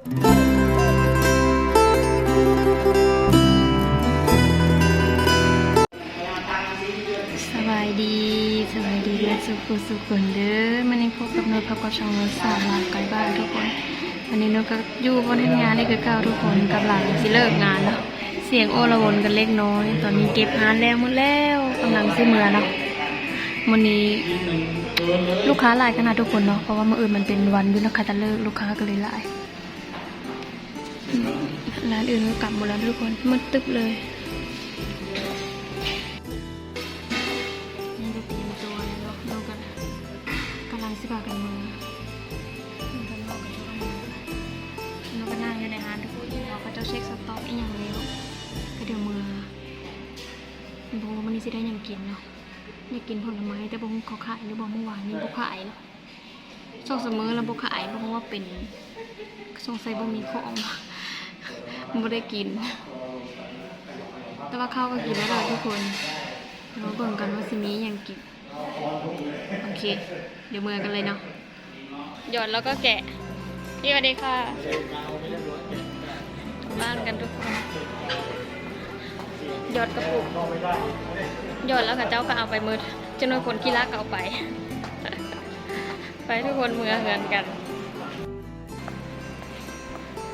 สบายดีสบายดีและสุขสุขคนเด้อมันนี้พบกับนกพบกับช่องรถสาวลาวไกลบ้านทุกคนวันนี้นกก็อยู่บนเฮ็ดงานนี่คือเก่าทุกคนกับหลังสิเลิกงานแล้วเสียงโอละวนกันเล็กน้อย ตอนนี้เก็บงานแล้วหมดแล้วกำลังสิเมื่อเนาะวันนี้ลูกค้าหลายขนาดทุกคนเนาะเพราะว่าเมื่ออื่นมันเป็นวันวินคาตะเลิกลูกค้าก็เลยหลาย ร้านอื่นก็กลับหมดแล้วทุกคนมืดตึ๊บเลยนี่จะเตรียมตัวเลยเนาะเรากันกำลังสิบากันมือกันนอกกันมือเราก็นั่งอยู่ในร้านทุกคนเราก็จะเช็คสต็อกอีกอย่างเร็วก็เดี๋ยวมือบอกว่ามันนี้สิได้ยังกินเนาะอยากกินผลไม้แต่บอกเขาขายหรือบอกเมื่อวานนี้บอกขายเนาะช่องเสมอแล้วบอกขายเพราะว่าเป็นสงสัยบ่มีของ ไม่ได้กิน แต่ว่าข้าวก็กินแล้วล่ะทุกคนเราเบิ่งกันว่าสิมีอย่างกิน โอเค เดี๋ยวมือกันเลยเนาะ หยอดแล้วก็แกะพี่สวัสดีค่ะกลับบ้านกันทุกคน หยอดกระปุก หยอดแล้วค่ะเจ้าก็เอาไปมืดจนวนคนขี้รักเอาไป ไปทุกคนมือเหินกัน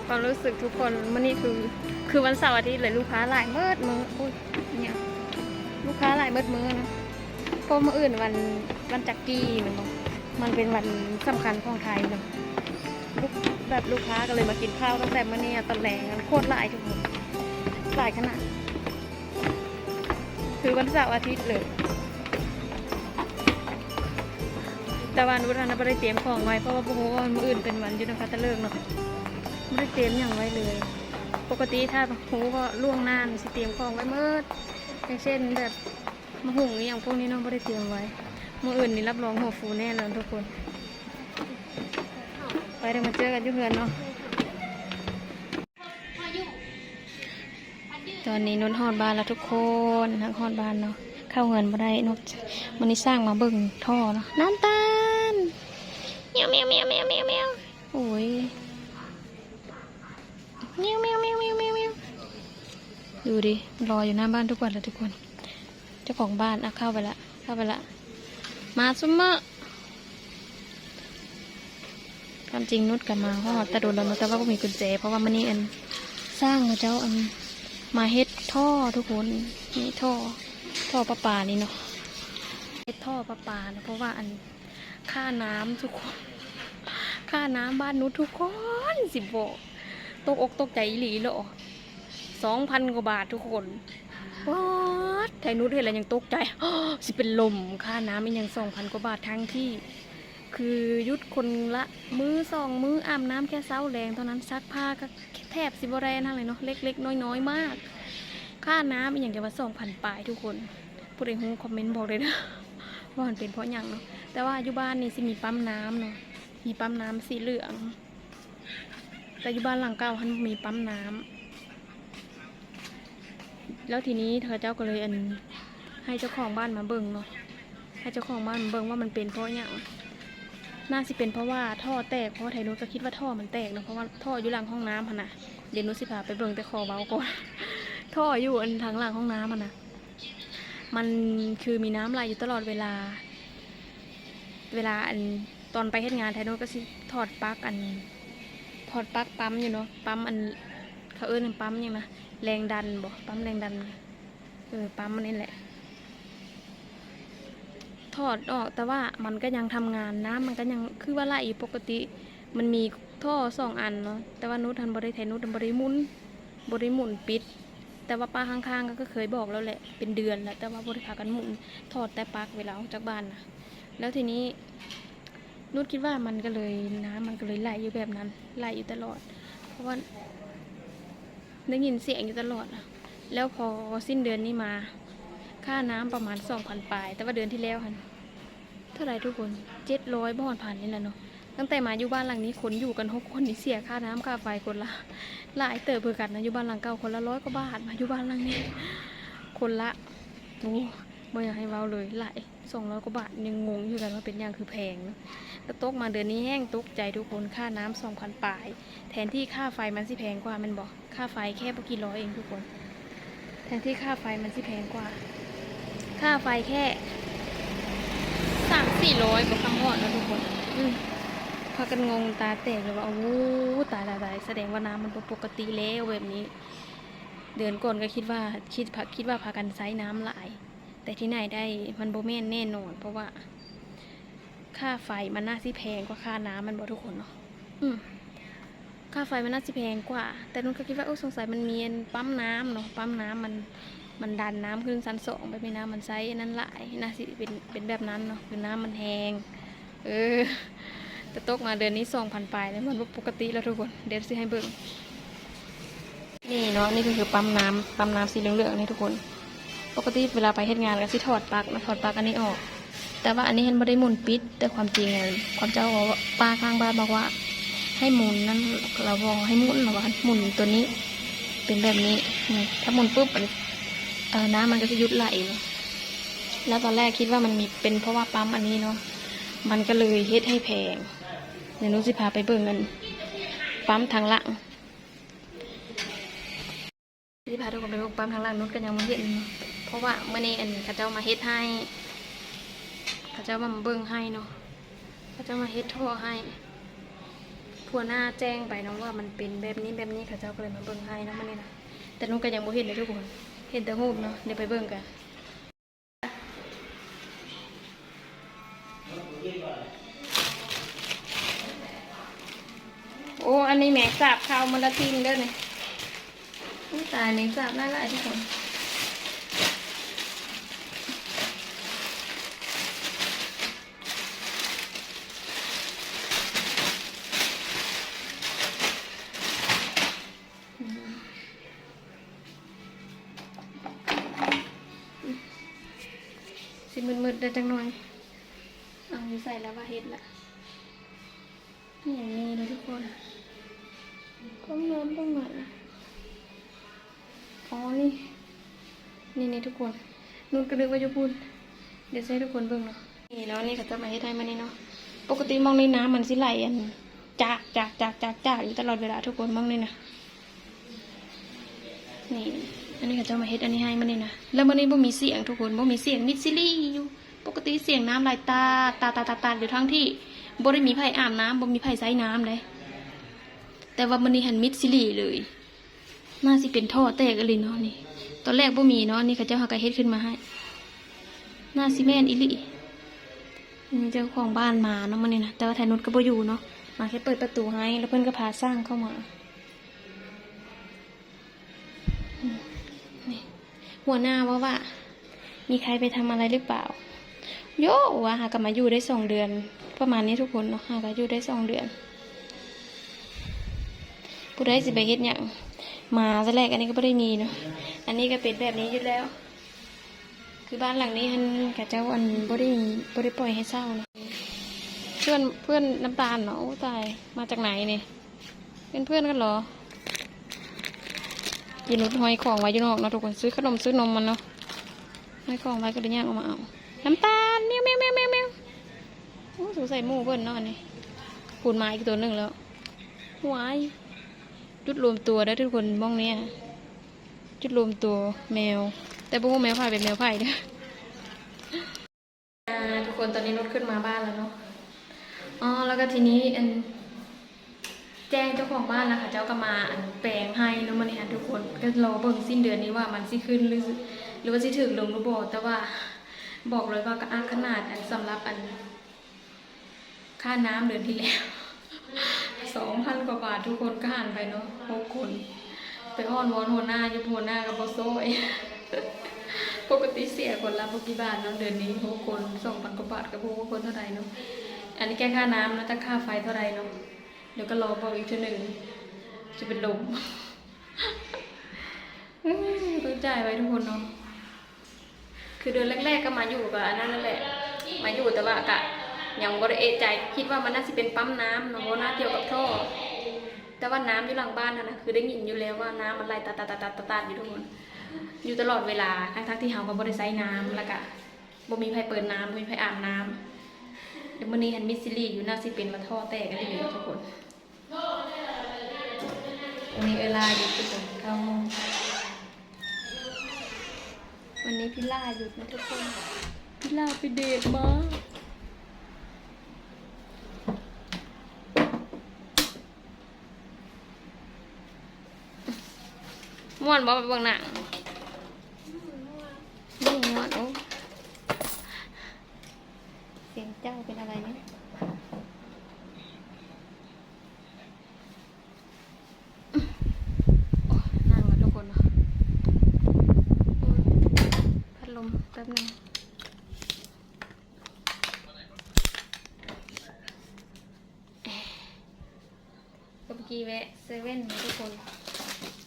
ความรู้สึกทุกคนมันนี่คือ คือวันเสาร์อาทิตย์เลยลูกค้าหลายเมิดมืออุ้ยเนี่ยลูกค้าหลายเมิดมือนะเพราะมื่ออื่นวันวันจักกี้มันมันเป็นวันสำคัญของไทยเนาะลูกแบบลูกค้าก็เลยมากินข้าวตั้งแต่มื่อนี้ตอนแรงโคตรหลายทุกคนหลายขนาดคือวันเสาร์อาทิตย์เลยแต่วันวันนั้นไม่ได้เตรียมของไว้เพราะว่าพวกวันมื่ออื่นเป็นวันยุดนะคะตะเลิกเนาะ ไม่ได้เตรียมอย่างไว้เลย ปกติถ้าหูก็ล่วงหน้านี่สิเตรียมของไว้เมื่ออย่างเช่นแบบมะหุงอย่างพวกนี้น้องไม่ได้เตรียมไว้มื่ออื่นนี่รับรองหัวฟูแน่เลยทุกคน ไปเดี๋ยวมาเจอกันยุ่เฮือนเนาะตอนนี้นนท์ฮอดบ้านแล้วทุกคนทั้งฮอดบ้านเนาะเข้าเงินมาได้นกมันนี้สร้างมาเบิ่งท่อเนาะน้ำตาลเมียวเมียวเมียวเมียวเมียวเมียวโอ้ย มียวมียวมียวมียวมียวมียวดูดิรออยู่หน้าบ้านทุกวันเลยทุกคน เจ้าของบ้านอะเข้าไปละ เข้าไปละ มาซุมเมอร์ความจริงนุชกับมาฮอดแต่โดนเราเนอะแต่ว่าก็มีกุญแจ เพราะว่ามันนี่อันสร้างเจ้าอันมาเฮ็ดท่อทุกคนนี่ท่อ ท่อประปานี่เนาะเฮ็ดท่อประปาเนะเพราะว่าอันค่าน้ำทุกคน ค่าน้ำบ้านนุชทุกคนสิบบอก ตกอกตกใจอีหลีเหรอสองพันกว่าบาททุกคนว้าดไทยนุชเห็นแล้วยังตกใจสิเป็นลมค่าน้ำมันยังสองพันกว่าบาททั้งที่ คือยุดคนละมือสองมืออาบน้ำแค่เช้าแรงเท่านั้นซักผ้าก็แทบสิบแรงนั่นเลยเนาะเล็ก ๆ น้อยๆมาก ค่าน้ำมันอย่างเดียวว่าสองพันปลายทุกคนผู้ใดฮู้คอมเมนต์บอกเลยนะว่ามันเป็นเพราะอย่างเนาะแต่ว่าอยู่บ้านนี่สิมีปั๊มน้ำเนาะมีปั๊มน้ำสีเหลือง แต่อยู่บ้านหลังเก่าฮันมีปั๊มน้ำแล้วทีนี้เธอเจ้าก็เลยอันให้เจ้าของบ้านมาเบิ่งเนาะให้เจ้าของบ้านมาเบิ่งว่ามันเป็นเพราะอย่างน่าสิเป็นเพราะว่าท่อแตกเพราะไทยนุชก็คิดว่าท่อมันแตกเนาะเพราะว่าท่ออยู่หลังห้องน้ำพะนะเดี๋ยวนุชสิพาไปเบิ่งแต่คอเบาก่อนท่ออยู่อันทางหลังห้องน้ำพะนะมันคือมีน้ำไหลอยู่ตลอดเวลา เวลาอันตอนไปเฮ็ดงานไทยนุชก็สิถอดปลั๊กอัน ถอดปลั๊กปั๊มอยู่เนาะปั๊มอันเขาเอิ้นปั๊มยังนะแรงดันบ่ปั๊มแรงดันเออปั๊มมันนี่แหละ ถอดออกแต่ว่ามันก็ยังทำงานน้ำมันก็ยังคือว่าไหลปกติ มันมีท่อสองอันเนาะแต่ว่านุชทันบริไทยนุชทันบริมุนบริมุนปิด แต่ว่าป้าข้างๆก็เคยบอกแล้วแหละเป็นเดือนแล้วแต่ว่าบริพากันหมุนถอดแต่ปั๊กเวลาออกจากบ้านนะแล้วทีนี้ นุชคิดว่ามันก็เลยน้ำมันก็เลยไหลอยู่แบบนั้นไหลอยู่ตลอด เพราะว่าได้ยินเสียงอยู่ตลอดแล้วพอสิ้นเดือนนี้มา ค่าน้ำประมาณสองพันปลาย แต่ว่าเดือนที่แล้วค่ะเท่าไหรทุกคนเจ็ดร้อยบ่อนผ่านนี่แหละเนาะตั้งแต่มาอยู่บ้านหลังนี้คนอยู่กันหกคนนี่เสียค่าน้ำค่าไฟคนละหลายเติบเพื่อกันนะอยู่บ้านหลังเก่าคนละร้อยกว่าบาทมาอยู่บ้านหลังนี้ คนละโอ้ไม่อยากให้เว้าเลยหลาย สองร้อยกว่าบาทยังงงอยู่กันว่าเป็นอย่างคือแพงเนอะแล้วตกมาเดือนนี้แห้งตกใจทุกคนค่าน้ำสองพันปลาย แทนที่ค่าไฟมันสิแพงกว่ามันบอกค่าไฟแค่ปกี่ร้อยเองทุกคน แทนที่ค่าไฟมันสิแพงกว่า ค่าไฟแค่สามสี่ร้อยกว่าคำหอดนะทุกคนอืพากันงงตาแตกเลยว่าโอ้โหตายตายตายแสดงว่าน้ำมันปกติแล้วแบบนี้ เดือนก่อนก็คิดว่าคิดคิดว่าพากันไซน้ำหลาย แต่ที่ไหนได้มันโบแม่นแน่นอน เพราะว่า ค่าไฟมันน่าสิแพงกว่าค่าน้ำมันบอทุกคนเนาะอืมค่าไฟมันน่าสิแพงกว่า แต่นุ่นก็คิดว่าโอ้สงสัยมันมีนปั๊มน้ำเนาะปั๊มน้ำมันมันดันน้ำขึ้นชั้นสองไปไม่น้ำมันไซส์นั้นหลายน่าสิเป็นเป็นแบบนั้นเนาะคือน้ำมันแหงเออแต่ตกมาเดือนนี้สองพันปลายแล้วมันปกติแล้วทุกคนเดี๋ยวสิให้เบิ่งนี่เนาะนี่ก็คือปั๊มน้ำปั๊มน้ำสีเหลืองๆนี่ทุกคน ปกติเวลาไปเฮ็ดงานก็สิถอดปลั๊กนะถอดปลั๊กอันนี้ออก แต่ว่าอันนี้เห็นไม่ได้หมุนปิด แต่ความจริงอะความเจ้าบอกว่าป้าข้างบ้านบอกว่า ให้หมุนนั้นเราบอกให้หมุนเราบอกให้หมุนตัวนี้ เป็นแบบนี้นี่ถ้าหมุนปุ๊บเออน้ำมันก็จะยุดไหลแล้วตอนแรกคิดว่ามันมีเป็นเพราะว่าปั๊มอันนี้เนาะมันก็เลยเฮ็ดให้แพงเดี๋ยวนุสิพาไปเบิ่งกันปั๊มทางหลังที่พาทุกคนไปเบิ่งปั๊มทางหลังนุชก็ยังไม่เห็น เพราะว่าเมื่อนี้อันเขาเจ้ามาเฮ็ดให้เขาเจ้ามาเบิ่งให้เนาะเขาเจ้ามาเฮ็ดท่อให้ผัวหน้าแจ้งไปเนาะว่ามันเป็นแบบนี้แบบนี้เขาเจ้าก็เลยมาเบิ่งให้เนาะมันนี่นะแต่นุ่นก็ยังบ่เห็นเลยทุกคนเห็นแต่รูปเนาะเดี๋ยวไปเบิ่งกันโอ้ อันนี้แหมกสาบข้าวมันละทิ้งเด้อเนี่ยตายแหมกสาบน่ารักทุกคน ได้จังหน่อย เอาอยู่ใส่แล้วว่าเฮ็ดละนี่อย่างนี้เลยทุกคนต้องน้ำต้องไหนอ๋อนี่ นี่นี่ทุกคนนุ่นก็นึกว่าจะพูดเดี๋ยวจะให้ทุกคนเบิ่งเนาะ นี่เนาะนี่เขาจะมาเฮ็ดให้มานี่เนาะ ปกติมองในน้ำมันสิไหลอันจากจากจากจากจากอยู่ตลอดเวลาทุกคนมองนี่นะ นี่ อันนี้เขาจะมาเฮ็ดอันนี้ให้มันนี่นะ แล้วมันนี่บ่มีเสียงทุกคนบ่มีเสียงมิดซิลี่อยู่ ปกติเสียงน้ำไหลตาตาตาตาตาอยู่ทั้งที่บ่ได้มีไผอาบน้ำบ่มีไผใช้น้ำเลยแต่ว่ามันนี่หันมิดซิลี่เลยน่าสิเป็นท่อแตกอะไรเนาะนี่ ตอนแรกบ่มีเนาะนี่เขาเจ้าหากเฮ็ดขึ้นมาให้น่าสิแม่นอีลีนี่เจ้าของบ้านมาเนาะมันนี่นะแต่ว่าไทยนุชก็บ่อยู่เนาะมาแค่เปิดประตูให้ แล้วเพิ่อนก็พาสร้างเข้ามาหัวหน้าว่าว่า มีใครไปทำอะไรหรือเปล่า โยว่าหากลับมาอยู่ได้สองเดือน ประมาณนี้ทุกคนเนาะหากอยู่ได้สองเดือนผู้ใดสิไปเฮ็ดหยังมาแต่แรกอันนี้ก็ไม่ได้มีเนาะอันนี้ก็เป็นแบบนี้อยู่แล้ว คือบ้านหลังนี้ฮันกะเจ้าอันบ่ได้บ่ได้ปล่อยให้เศร้าเนาะเพื่อนเพื่อนน้ำตาลเนาะโอ้ตายมาจากไหนเนี่ยเป็นเพื่อนกันเหรอยีนุดห้อยของไว้อยู่นอกเนาะทุกคนซื้อขนมซื้อนมมันเนาะห้อยของไว้ก็เลยย่างออกมาเอาน้ำตาล วเมียวเมียวเมียวโอ้สงสัยหมูเบิ้ลนอนนี่ปูนไม้อีกตัวหนึ่งแล้วหวายจุดรวมตัวได้ทุกคนมองเนี้ยจุดรวมตัวแมว แต่พวกแมวไผ่เป็นแมวไผ่เด้ออ่าทุกคนตอนนี้นุชขึ้นมาบ้านแล้วเนาะอ๋อแล้วก็ทีนี้อันแจ้งเจ้าของบ้านแล้วค่ะ เจ้าก็มาอันแปลงให้เน้องมันนี่ทุกคนก็รอเบิ่งสิ้นเดือนนี้ว่ามันสิขึ้นหรือหรือว่าสิถึงลงหรือบ่แต่ว่า บอกเลยว่าก็อ้างขนาดอันสำหรับอัน ค่าน้ำเดือนที่แล้วสองพันกว่าบาททุกคนก็หันไปเนาะหกคน ไปอ้อนวอนหัวหน้ายุบหัวหน้ากับโบโซ่ปกติเสียคนละปกี่บาทเนาะเดือนนี้หกคนสองพันกว่าบาทกับพวกคนเท่าไหร่เนาะอันนี้แก้ค่าน้ำแล้วแต่ค่าไฟเท่าไหร่เนาะเดี๋ยวก็รอบอกอีกทีหนึ่งจะเป็นลมต้องจ่ายไว้ทุกคนเนาะ คือเดือนแรก ๆ ก็มาอยู่กับอันนั้นนั่นแหละ มาอยู่แต่ว่ากะยังบ่ได้เอะใจคิดว่ามันน่าจะเป็นปั๊มน้ำเนาะน่าเกี่ยวกับท่อ แต่ว่าน้ำอยู่หลังบ้านนั่นะคือได้ยินอยู่แล้วว่าน้ำมันไหลตาตาตาตาตาตาอยู่ทุกคนอยู่ตลอดเวลาทั้งๆที่เฮาก็บ่ได้ใช้น้ำแล้วก็บ่มีใครเปิดน้ำบ่มีใครอาบน้ำเดี๋ยวมื้อนี้เห็นมิสซิลี่อยู่น้าสิเป็นมาท่อแตกกันเลยทุกคนวันนี้เวลาอยู่ทุกคนเข้า วันนี้พี่ล่าหยุดนะทุกคนพี่ล่าไปเดทมาม่วนบ่ไปเบิ่งหนังนี่ม่วนโอ้เสียงเจ้าเป็นอะไรเนี่ยโอ้ยนั่งแล้วทุกคนเนาะโอ้ยพัดลมแป๊บหนึง ก็เมื่อกี้ แวะเซเว่นทุกคน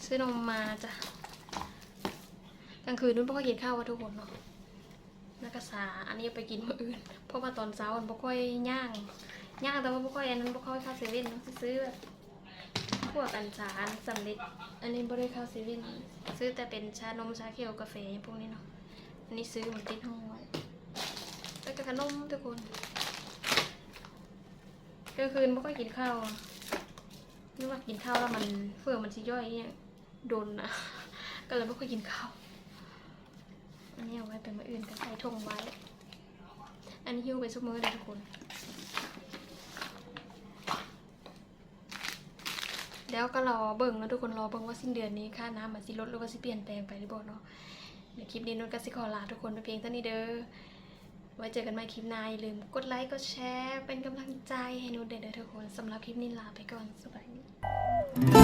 ซื้อนมมาจ้ะกลางคืนนุ่นพ่อกินข้าวว่าทุกคนเนาะนักษาอันนี้ไปกินมื้ออื่น เพราะว่าตอนเช้ามันบ่ค่อยย่างย่างแต่ว่าบ่ค่อยอันนั้นบ่ค่อยเข้าเซเว่นเนาะซื้อแบบพวกอันสารสำเร็จอันนี้บ่ได้เข้าเซเว่นซื้อแต่เป็นชานมชาเขียวกาแฟพวกนี้เนาะอันนี้ซื้อมาติดห้องไว้แล้วก็ขนมทุกคนกลางคืนบ่ค่อยกินข้าว นึกว่ากินข้าวแล้วมันเฟื่องมันชิย่อยเนี่ยโดนนะก็เลยไม่ค่อยกินข้าว อันนี้เอาไว้เป็นมื้ออื่นก็ใส่ทงไว้ อันนี้หิ้วไปซุกมื้อเลยทุกคน แล้วก็รอเบิ่งนะทุกคนรอเบิ่งว่าสิ้นเดือนนี้ค่าน้ำมันสิลดหรือว่าสิเปลี่ยนแปลงไปหรือเปล่าเนาะเดี๋ยวคลิปนี้นุ่นก็สิขอลาทุกคนไปเพียงเท่านี้เด้อ ไว้เจอกันใหม่คลิปหน้าอย่าลืมกดไลค์กดแชร์ เป็นกำลังใจให้นุ่นเด้อทุกคนสำหรับคลิปนี้ลาไปก่อนสบายดี